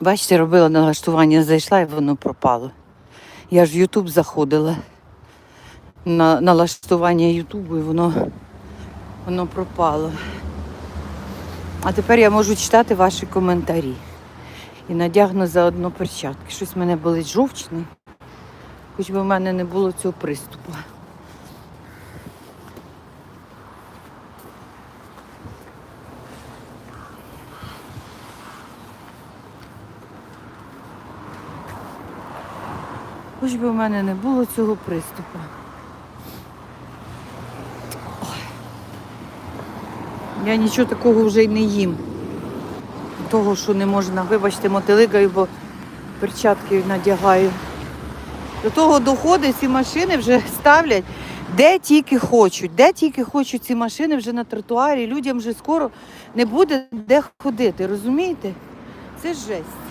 Бачите, робила налаштування, зайшла і воно пропало. Я ж в Ютуб заходила на налаштування Ютубу і воно, воно пропало. А тепер я можу читати ваші коментарі. І надягну заодно перчатки. Щось в мене болить жовчний, хоч би в мене не було цього приступу. Хоч би в мене не було цього приступу. Я нічого такого вже й не їм. Того, що не можна, вибачте, мотилигаю, бо перчатки надягаю. До того доходить, ці машини вже ставлять де тільки хочуть. Де тільки хочуть ці машини вже на тротуарі. Людям вже скоро не буде де ходити. Розумієте? Це жесть.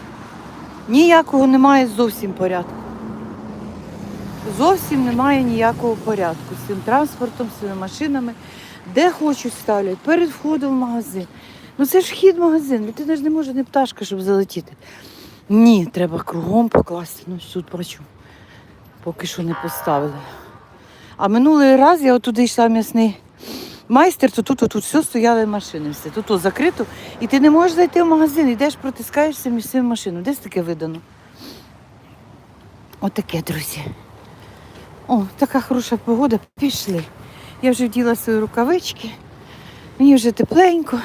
Ніякого немає зовсім порядку. Зовсім немає ніякого порядку з цим транспортом, з цими машинами. Де хочуть ставлять, перед входом в магазин. Ну це ж вхід в магазин, людина ж не може не пташка, щоб залетіти. Ні, треба кругом покласти. Ну, тут бачу. Поки що не поставили. А минулий раз я отуди йшла м'ясний майстер, то тут, тут все стояли машини. Все. Тут закрито. І ти не можеш зайти в магазин, йдеш, протискаєшся між цими машинами. Десь таке видано. Отаке, друзі. О, така хороша погода. Пішли. Я вже вділа свої рукавички. Мені вже тепленько.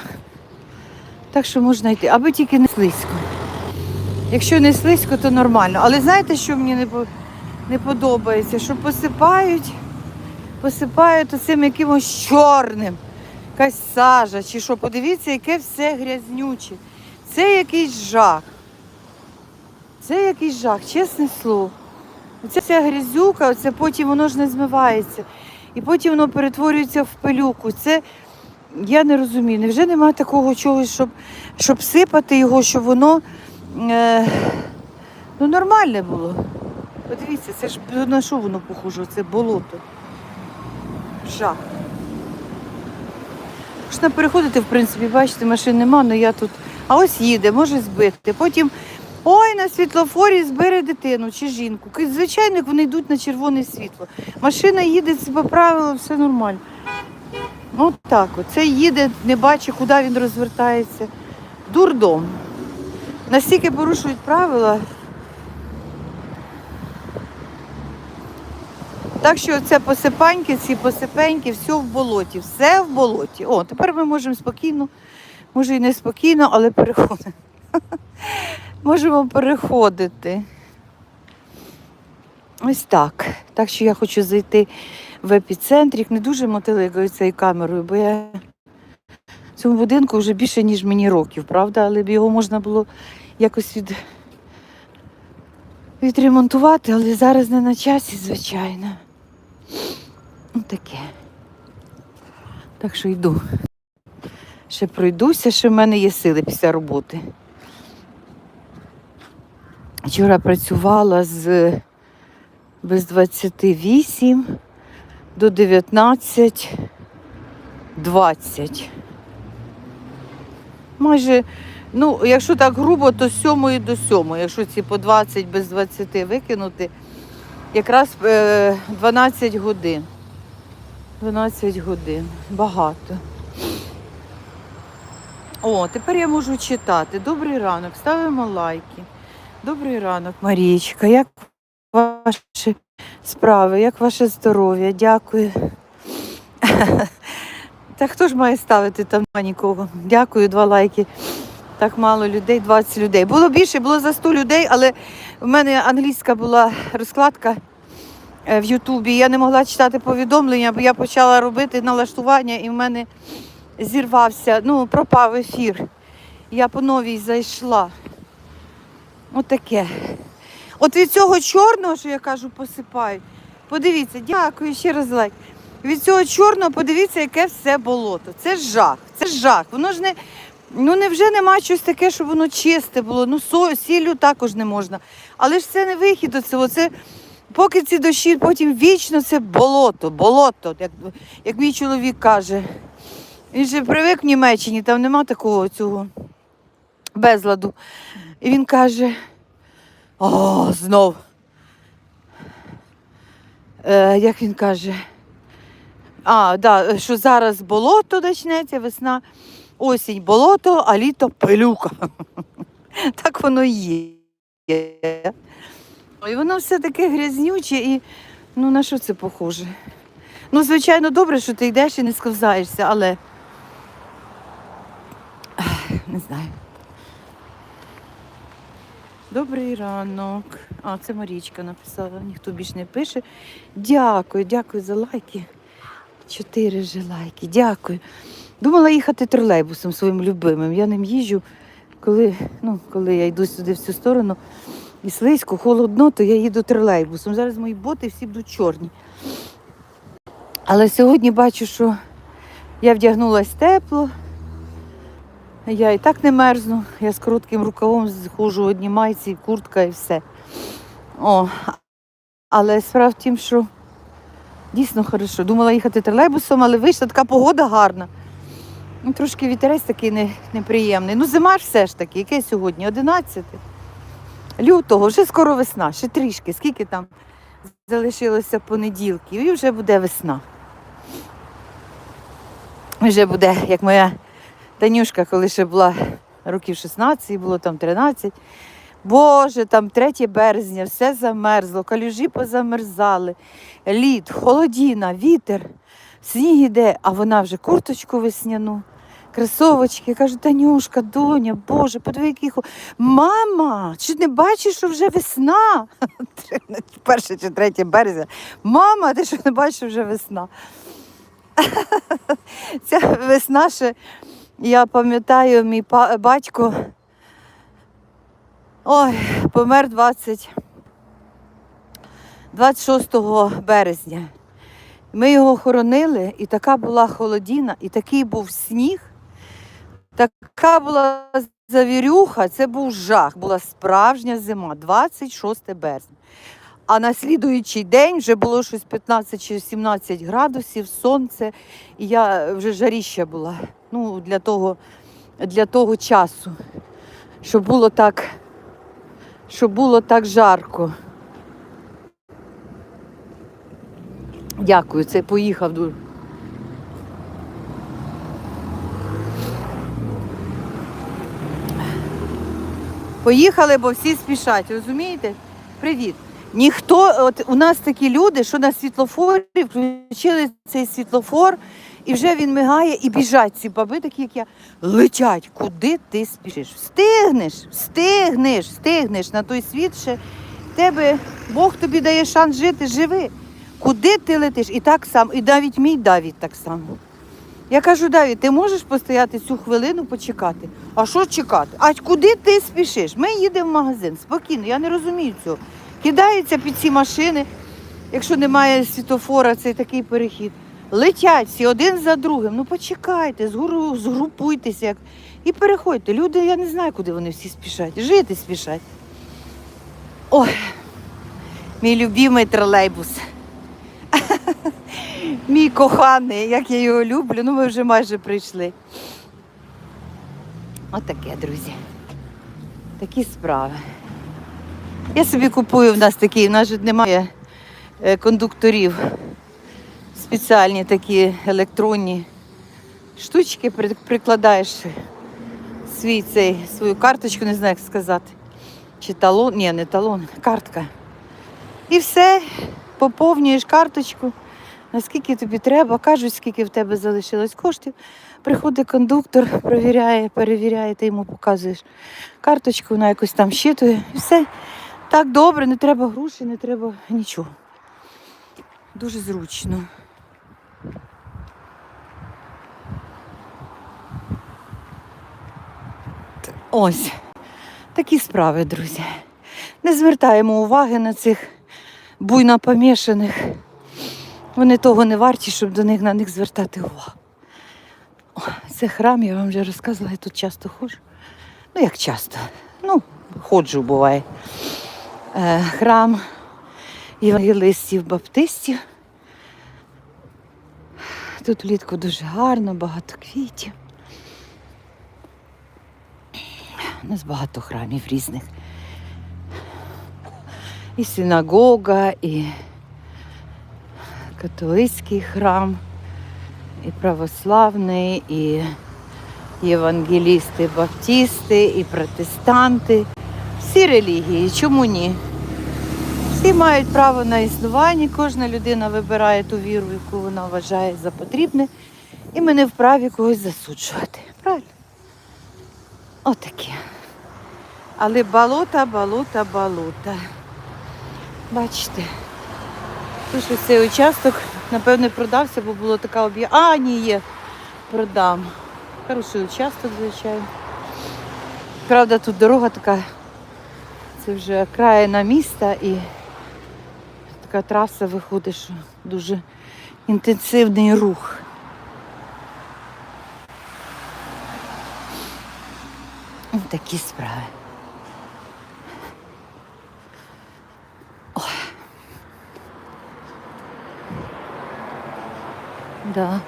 Так що можна йти, аби тільки не слизько. Якщо не слизько, то нормально. Але знаєте, що мені не, не подобається? Що посипають, посипають оцим якимось чорним, якась сажа чи що. Подивіться, яке все грязнюче. Це якийсь жах. Це якийсь жах, чесне слово. Оця вся грязюка, оце потім воно ж не змивається. І потім воно перетворюється в пилюку. Це я не розумію. Невже немає такого чогось, щоб, щоб сипати його, щоб воно е, ну, нормальне було. Подивіться, це ж на що воно похоже? Це болото. Жах. Можна переходити, в принципі, бачите, машин нема, але я тут. А ось їде, може збити. Потім ой, на світлофорі збере дитину чи жінку. Звичайно, вони йдуть на червоне світло. Машина їде по правилам, все нормально. От так от. Це їде, не бачить, куди він розвертається. Дурдом. Настільки порушують правила. Так що це посипаньки, ці посипеньки, все в болоті, все в болоті. О, тепер ми можемо спокійно, може і не спокійно, але переходимо. Можемо переходити. Ось так. Так що я хочу зайти в епіцентрик. Не дуже мотилигаю цією камерою, бо я в цьому будинку вже більше, ніж мені років, правда? Але б його можна було якось від... відремонтувати, але зараз не на часі, звичайно. Ну, таке. Так що йду. Ще пройдуся, ще в мене є сили після роботи. Вчора працювала з без 28 до 19 20. Майже, ну, якщо так грубо, то з 7 до 7. Якщо ці по 20 без 20 викинути, якраз е, 12 годин. 12 годин. Багато. О, тепер я можу читати. Добрий ранок, ставимо лайки. Добрий ранок, Марієчка. Як ваші справи, як ваше здоров'я? Дякую. Та хто ж має ставити там нікого? Дякую, два лайки. Так мало людей, 20 людей. Було більше, було за 100 людей, але в мене англійська була розкладка е, в Ютубі. Я не могла читати повідомлення, бо я почала робити налаштування і в мене зірвався, ну, пропав ефір. Я по новій зайшла. Отаке. От від цього чорного, що я кажу, посипають. Подивіться, дякую ще раз лайк. Від цього чорного подивіться, яке все болото. Це жах, це жах. Воно ж не. Ну невже нема щось таке, щоб воно чисте було. Ну, сіллю також не можна. Але ж це не вихід до цього. Це поки ці дощі, потім вічно це болото, болото, як, як мій чоловік каже. Він же привик в Німеччині, там нема такого цього безладу. І він каже: О, знов. Е, як він каже? А, да, що зараз болото почнеться, весна, осінь болото, а літо пилюка. Так воно і є. І воно все таке грязнюче і ну на що це похоже? Ну, звичайно, добре, що ти йдеш і не сковзаєшся, але не знаю. Добрий ранок. А, це Марічка написала, ніхто більше не пише. Дякую, дякую за лайки. Чотири же лайки, дякую. Думала їхати тролейбусом своїм любимим. Я ним їжджу, коли, ну, коли я йду сюди в цю сторону і слизько, холодно, то я їду тролейбусом. Зараз мої боти всі будуть чорні. Але сьогодні бачу, що я вдягнулась тепло. Я і так не мерзну. Я з коротким рукавом ходжу в одній майці, куртка і все. О, але справа в тім, що дійсно хорошо. Думала їхати тролейбусом, але вийшла така погода гарна. Ну, трошки вітерець такий не, неприємний. Ну, зима ж все ж таки, яке сьогодні? 11 лютого, вже скоро весна, ще трішки. Скільки там залишилося понеділків, і вже буде весна. Вже буде, як моя Танюшка, коли ще була років 16, їй було там 13. Боже, там 3 березня, все замерзло, калюжі позамерзали, лід, холодіна, вітер, сніг іде, а вона вже курточку весняну, кросовочки. Каже, Танюшка, доня, Боже, подиви, який. Мама, чи не бачиш, що вже весна? Перше чи 3 березня. Мама, ти що не бачиш, що вже весна? Ця весна ще. Я пам'ятаю, мій батько ой, помер 20, 26 березня. Ми його хоронили, і така була холодіна, і такий був сніг, така була завірюха, це був жах, була справжня зима, 26 березня. А на слідуючий день вже було щось 15 чи 17 градусів, сонце, і я вже жаріща була. Ну, для того, для того часу, щоб було так, щоб було так жарко. Дякую, це поїхав. Поїхали, бо всі спішать, розумієте? Привіт. Ніхто, от у нас такі люди, що на світлофорі включили цей світлофор, і вже він мигає, і біжать ці баби, такі як я, летять. Куди ти спішиш? Встигнеш, встигнеш, встигнеш на той світ ще. Тебе Бог тобі дає шанс жити, живи. Куди ти летиш? І так само, і навіть мій Давід так само. Я кажу, Давід, ти можеш постояти цю хвилину почекати? А що чекати? А куди ти спішиш? Ми їдемо в магазин спокійно, я не розумію цього. Кидаються під ці машини, якщо немає світофора, цей такий перехід. Летять всі один за другим. Ну почекайте, згрупуйтеся як. і переходьте. Люди, я не знаю, куди вони всі спішать. Жити спішать. Ой, мій любимий тролейбус. Мій коханий, як я його люблю, ну ми вже майже прийшли. Отаке, друзі. Такі справи. Я собі купую в нас такий, в нас же немає е, кондукторів. Спеціальні такі електронні штучки, прикладаєш свій цей, свою карточку, не знаю, як сказати. Чи талон, ні, не талон, картка. І все, поповнюєш карточку, наскільки тобі треба, кажуть, скільки в тебе залишилось коштів. Приходить кондуктор, перевіряє, перевіряє, ти йому показуєш карточку, вона якось там щитує. І все. Так добре, не треба грошей, не треба нічого. Дуже зручно. Ось. Такі справи, друзі. Не звертаємо уваги на цих буйно помішаних. Вони того не варті, щоб до них на них звертати увагу. Це храм, я вам вже розказувала, я тут часто ходжу. Ну, як часто? Ну, ходжу, буває. Е, храм євангелистів баптистів. Тут влітку дуже гарно, багато квітів. У нас багато храмів різних. І синагога, і католицький храм, і православний, і євангелісти, баптісти, і протестанти. Всі релігії, чому ні? Всі мають право на існування, кожна людина вибирає ту віру, яку вона вважає за потрібне, і ми не вправі когось засуджувати. Правильно? Отаке. Але болота, болота, болота. Бачите, що цей участок, напевне, продався, бо було така об'я. А, ні, є, продам. Хороший участок, звичайно. Правда, тут дорога така, це вже країна міста і така траса виходить, що дуже інтенсивний рух. Такі справи. Ой. Да.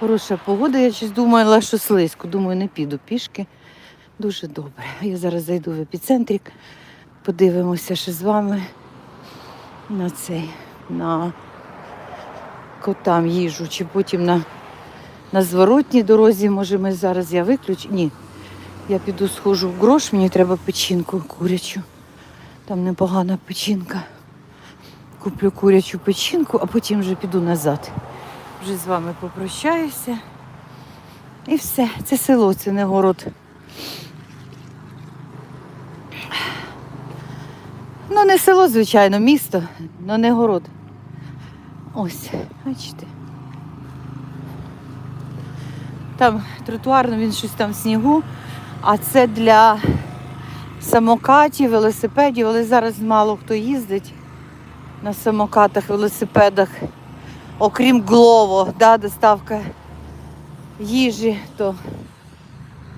Хороша погода, я щось думала, що слизько. Думаю, не піду пішки. Дуже добре. Я зараз зайду в епіцентрик, подивимося ще з вами на цей, на котам їжу, чи потім на, на зворотній дорозі. Може, ми зараз я виключу. Ні. Я піду схожу в грош, мені треба печінку курячу. Там непогана печінка. Куплю курячу печінку, а потім вже піду назад. Вже з вами попрощаюся. І все. Це село, це не город. Ну, не село, звичайно, місто, але не город. Ось, бачите. Там тротуар, ну, він щось там в снігу, а це для самокатів, велосипедів, але зараз мало хто їздить на самокатах, велосипедах. Окрім Глово, да, доставка їжі, то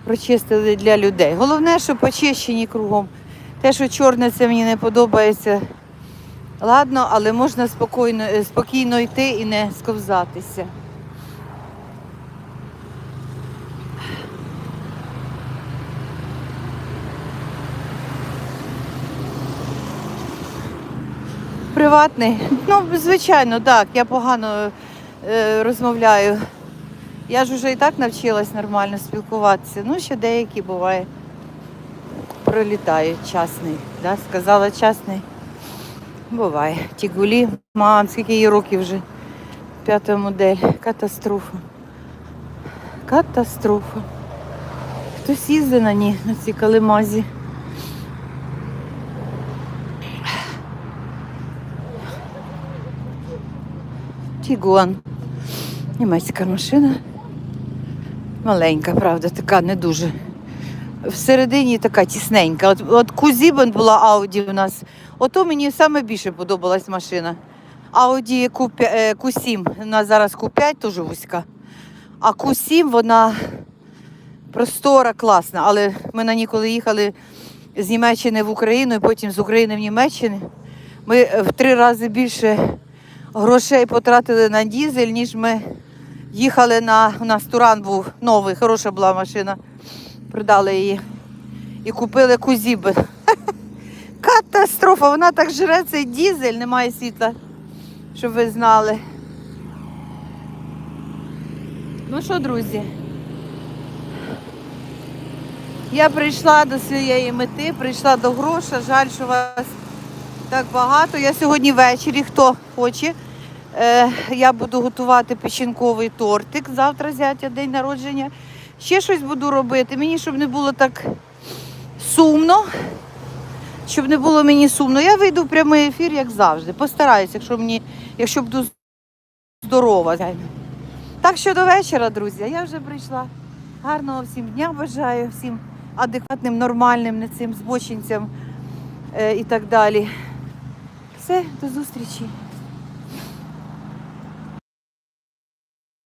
прочистили для людей. Головне, що почищені кругом. Те, що чорне, це мені не подобається. Ладно, але можна спокійно, е, спокійно йти і не сковзатися. Приватний? Ну, звичайно, так. Я погано е, розмовляю. Я ж вже і так навчилась нормально спілкуватися. Ну, ще деякі буває. Пролітають частний. Да? Сказала частний. Буває. Тігулі, мам, скільки їй років вже. П'ята модель. Катастрофа. Катастрофа. Хтось їздить на ній, на цій калимазі. Тігуан. Німецька машина. Маленька, правда, така не дуже. Всередині така тісненька. От, от Кузібен була Ауді у нас. Ото мені саме більше подобалась машина. Ауді Q7, у нас зараз Q5 теж вузька. А Q7 вона простора, класна. Але ми на ній коли їхали з Німеччини в Україну і потім з України в Німеччину, ми е, в три рази більше грошей потратили на дізель, ніж ми їхали на. У нас Туран був новий, хороша була машина. Продали її. І купили кузіби. Катастрофа, вона так жре цей дізель, немає світла, щоб ви знали. Ну що, друзі? Я прийшла до своєї мети, прийшла до гроша. Жаль, що вас так багато. Я сьогодні ввечері, хто хоче. Е, я буду готувати печінковий тортик. Завтра зятя день народження. Ще щось буду робити. Мені щоб не було так сумно. Щоб не було мені сумно. Я вийду в прямий ефір, як завжди. Постараюся, якщо мені, якщо буду здорова. Так що до вечора, друзі. Я вже прийшла. Гарного всім дня бажаю, всім адекватним, нормальним, не цим збочинцям е, і так далі. Все, до зустрічі.